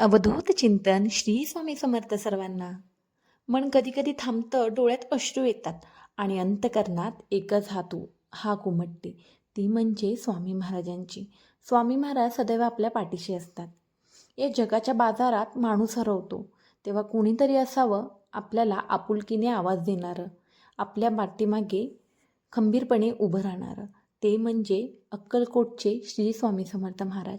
अवधूत चिंतन श्री स्वामी समर्थ सर्वांना. मन कधीकधी थांबतं डोळ्यात अश्रू येतात आणि अंतकरणात एकच हातू हा कुमटते ती म्हणजे स्वामी महाराजांची. स्वामी महाराज सदैव आपल्या पाठीशी असतात. या जगाच्या बाजारात माणूस हरवतो. तेव्हा कुणीतरी असावं आपल्याला आपुलकीने आवाज देणारं आपल्या पाठीमागे खंबीरपणे उभं राहणारं ते म्हणजे अक्कलकोटचे श्री स्वामी समर्थ महाराज.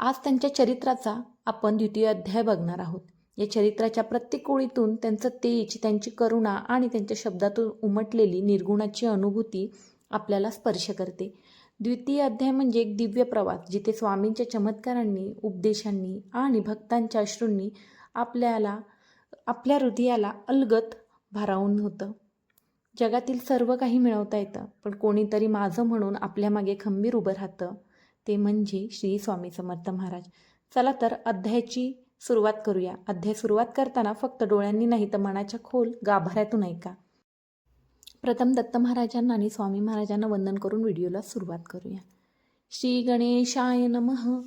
आज त्यांच्या चरित्राचा आपण द्वितीय अध्याय बघणार आहोत. या चरित्राच्या प्रत्येक ओळीतून त्यांचं तेज त्यांची करुणा आणि त्यांच्या शब्दातून उमटलेली निर्गुणाची अनुभूती आपल्याला स्पर्श करते. द्वितीय अध्याय म्हणजे एक दिव्य प्रवास जिथे स्वामींच्या चमत्कारांनी उपदेशांनी आणि भक्तांच्या अश्रूंनी आपल्याला आपल्या हृदयाला अलगत भारावून होतं. जगातील सर्व काही मिळवता येतं पण कोणीतरी माझं म्हणून आपल्या मागे खंबीर उभं राहतं. ते म्हणजे श्री स्वामी समर्थ महाराज. चला तर अध्यायाची सुरुवात करूया. अध्याय सुरुवात करताना फक्त डोळ्यांनी नाही तर मनाच्या खोल गाभाऱ्यातून ऐका. प्रथम दत्त महाराजांना आणि स्वामी महाराजांना वंदन करून व्हिडिओला सुरुवात करूया. श्री गणेशाय नमः.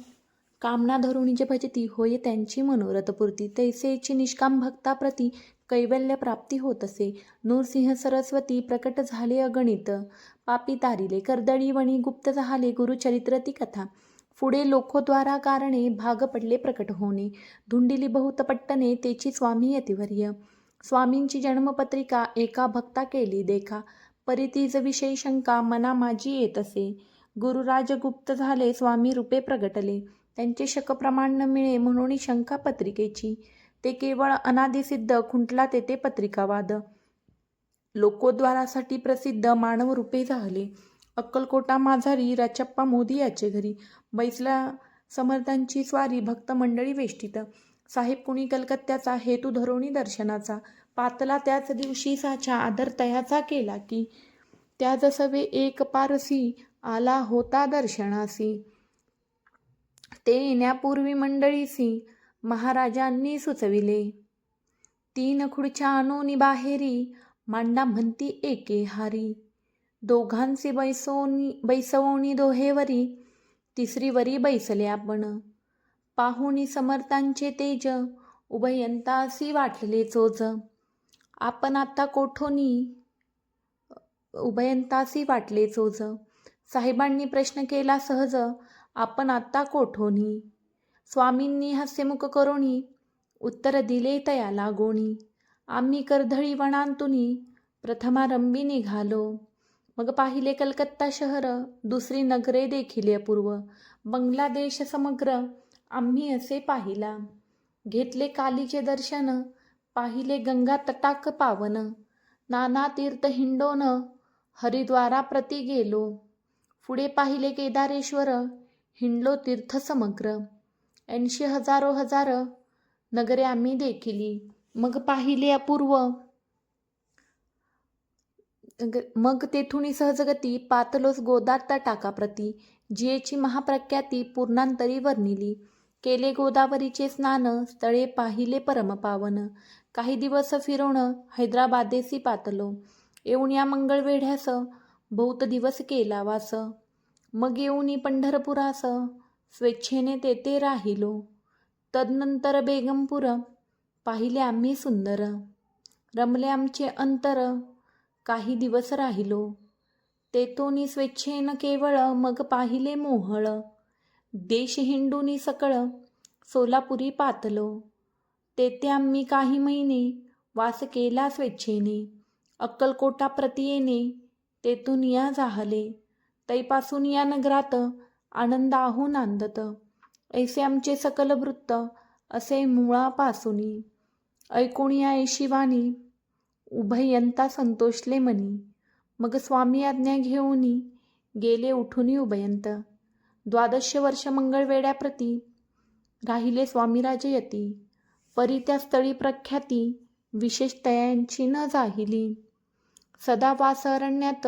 कामना धरुणी जे भजती होय त्यांची मनोरथपूर्ती तैसेची निष्काम भक्ताप्रती कैवल्य प्राप्ती होत असे. नूरसिंह सरस्वती प्रकट झाले अगणित. पापी तारिले कर्दळी वणी गुप्त झाले गुरुचरित्र ती कथा. पुढे लोकोद्वारा कारणे भाग पडले प्रकट होणे. धुंडिली बहुतपट्टने तेची स्वामी यतिवर्य स्वामींची जन्मपत्रिका एका भक्ता केली देखा. परितीज विषयी शंका मना माझी येत असे. गुरुराज गुप्त झाले स्वामी रूपे प्रगटले. त्यांचे शकप्रमाण न मिळे म्हणून शंका पत्रिकेची. ते केवळ अनादिसिद्ध खुंटला तेथे पत्रिकावाद. लोकोद्वारासाठी प्रसिद्ध मानव रूपे झाले. अक्कलकोटा माझारी राचप्पा मोदी याचे घरी. बैसला समर्थांची स्वारी भक्त मंडळी वेष्टित. साहेब कुणी कलकत्त्याचा हेतू धरोणी दर्शनाचा. पातला त्याच दिवशी साचा आदर तयाचा केला की त्या जसवे एक पारसी आला होता दर्शनासी. ते येण्यापूर्वी मंडळीसी. महाराजांनी सुचविले. तीन खुर्च्या आणोनी बाहेरी मांडा म्हणती एके हारी. दोघांची बैसोनी बैसवणी दोहेवरी तिसरीवरी बैसले आपण. पाहुणी समर्थांचे तेज उभयंतासी वाटले चोज. आपण आता कोठोनी उभयंतासी वाटले चोज. साहेबांनी प्रश्न केला सहज आपण आत्ता कोठोनी स्वामींनी हास्यमुख करोणी उत्तर दिले तया लागोणी. आम्ही कर्धळी वणांतुनी प्रथमारंभी निघालो मग पाहिले कलकत्ता शहर दुसरी नगरे देखील अपूर्व. बांगलादेश समग्र आम्ही असे पाहिला. घेतले कालीचे दर्शन पाहिले गंगा तटाक पावन. नाना तीर्थ हिंडोन हरिद्वाराप्रती गेलो. पुढे पाहिले केदारेश्वर हिंडलो तीर्थ समग्र. ऐंशी हजारो हजार नगरे आम्ही देखिली. मग पाहिले अपूर्व. मग तेथूनही सहजगती पातलोस गोदात टाकाप्रती. जियेची महाप्रख्याती पूर्णांतरी वर्णिली. केले गोदावरीचे स्नान स्थळे पाहिले परमपावन. काही दिवस फिरवणं हैदराबादेसी पातलो. येऊन या मंगळवेढ्यास बहुत दिवस केला वास मग येऊनी पंढरपुरास स्वेच्छेने तेथे राहिलो. तदनंतर बेगमपूर पाहिले आम्ही सुंदर. रमले आमचे अंतर काही दिवस राहिलो. तेथोनी स्वेच्छेनं केवळ मग पाहिले मोहळ. देश हिंडूनी सकळ सोलापुरी पातलो. तेथे आम्ही काही महिने वास केला स्वेच्छेने. अक्कलकोटा प्रतियेने तेथून या झाले तैपासून या नगरात आनंदाहून आनंदत. नांदत ऐसे आमचे सकल वृत्त असे मुळापासूनी ऐकून या ऐशिवानी उभयंता संतोषले मनी. मग स्वामी आज्ञा घेऊनी गेले उठूनी उभयंत. द्वादश वर्ष मंगळवेड्याप्रती राहिले स्वामीराजयती परी त्या स्थळी प्रख्याती विशेष तयांची न जाहिली. सदा वासरण्यात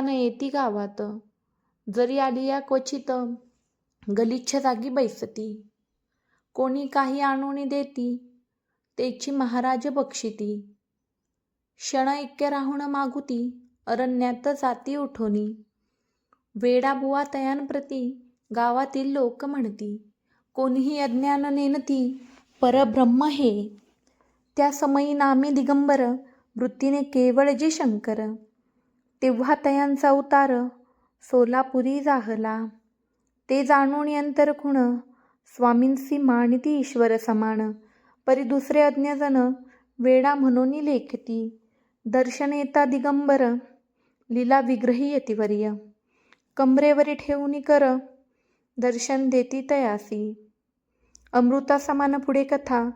न येती गावात. जरी आली या क्वचित गलिच्छ जागी बैसती. कोणी काही आणून देती तेची महाराज बक्षिती. क्षण ऐक्य राहून मागुती अरण्यात जाती उठोनी. वेडाबुवा तयांप्रती गावातील लोक म्हणती कोणीही अज्ञान नेनती परब्रह्म हे. त्या समयी नामे दिगंबर वृत्तीने केवळ जे शंकर. तेव्हा तयांचा उतार सोलापुरी जाहला. ते जाणून अंतर खुण स्वामींसी मानिती ईश्वर समान. परी दुसरे अज्ञजन वेडा म्हणून लेखती. दर्शन येता दिगंबर लीला विग्रही यतिवर्य कमरेवरी ठेवून कर दर्शन देती तयासी. अमृता समान पुढे कथा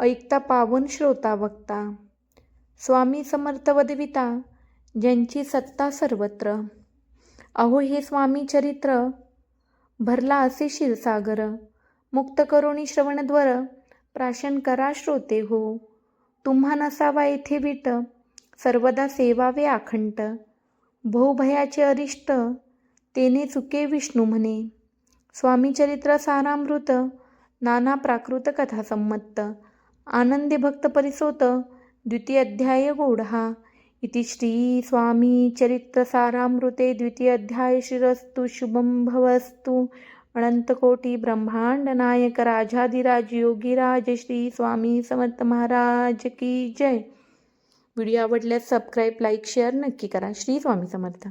ऐकता पावन श्रोता वक्ता. स्वामी समर्थ वदविता ज्यांची सत्ता सर्वत्र. अहो हे स्वामी चरित्र. भरला असे क्षीरसागर. मुक्त करुणी श्रवणद्वर. प्राशन करा श्रोते हो. तुम्हा नसावा येथे विट. सर्वदा सेवावे आखंट. भोभयाचे अरिष्ट. तेने चुके विष्णू म्हणे. स्वामी चरित्र सारामृत. नाना प्राकृत कथा संमत्त. आनंदे भक्त परिसोत. द्वितीय अध्याय गोढा इति श्री स्वामी चरित्र सारामृते द्वितीय अध्याय श्रीरस्तु शुभम भवस्तु। अनंतकोटी ब्रह्मांड नायक राजाधिराज योगीराज श्री स्वामी समर्थ महाराज की जय। व्हिडिओ आवडल्यास सबस्क्राईब, लाईक, शेअर नक्की करा. श्री स्वामी समर्थ.